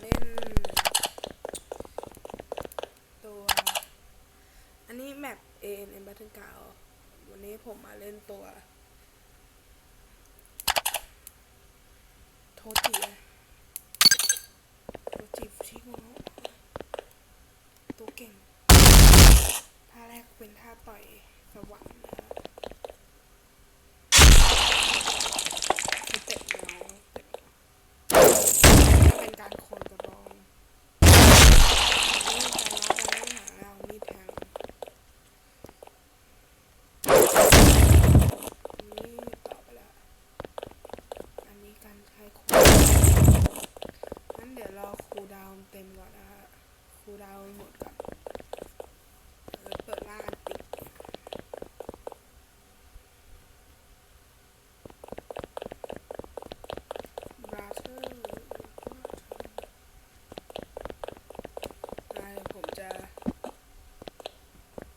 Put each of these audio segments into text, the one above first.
เล่น ตัว อันนี้แมป A N M Battle g r o u n d วันนี้ผมมาเล่นตัว โทจิโทจิชิโนะตัวเก่ง ท่าแรกเป็นท่าต่อยสวรรค์ ดาวน์เต็มก่อนนะฮะคูลดาวน์หมดก่อนแล้วเปิดล่าอันติดบราเธอร์นายผมจะ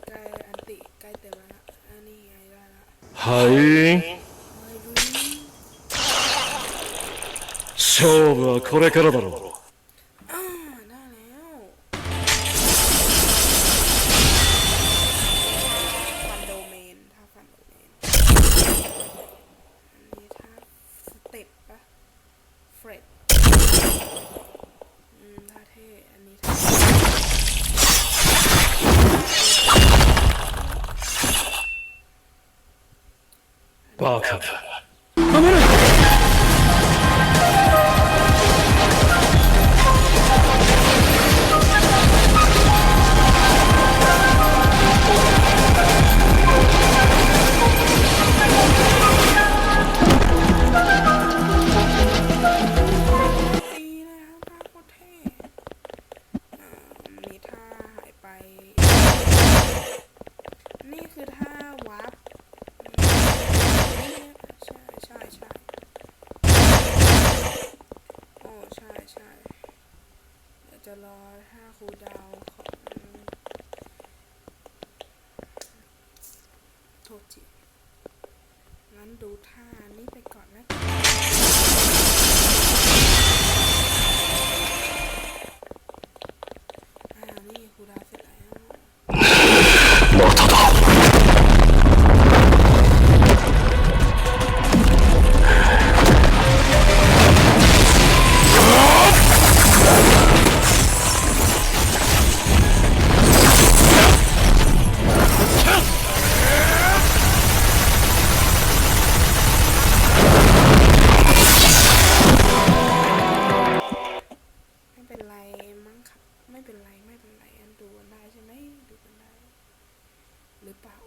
ใกล้อันติใกล้เต็มแล้วนะอันนี้ไงได้ละ はいไม่รู้ 勝負はこれからだろう มท่า อยวจะรอท่าคูดาวของโทจิงั้นดูท่านี้ไป เป็นไรไม่เป็นไรอันดูกันได้ใช่ไหมดูกันได้ หรือเปล่า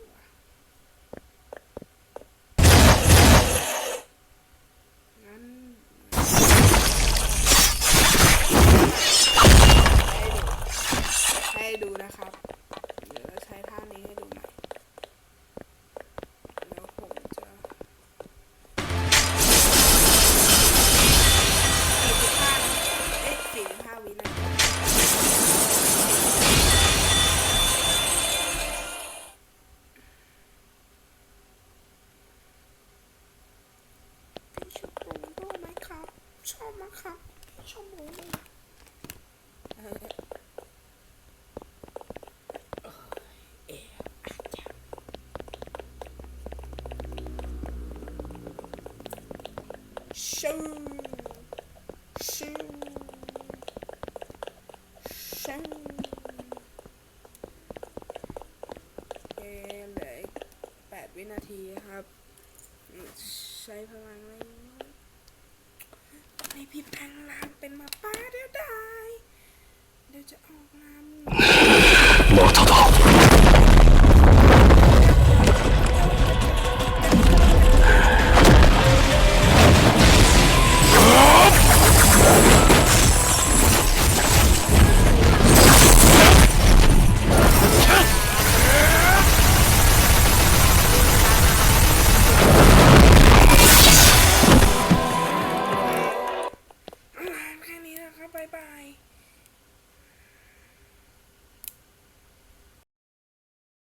ชอบมากครับชอบโมเลยชูชูชูเอเหลือแปดวินาทีครับ ใช้พลังเล ให้พี่แปงน้ำเป็นมาป้าเดี๋ยวได้เดี๋ยวจะออกนาำหมดทอ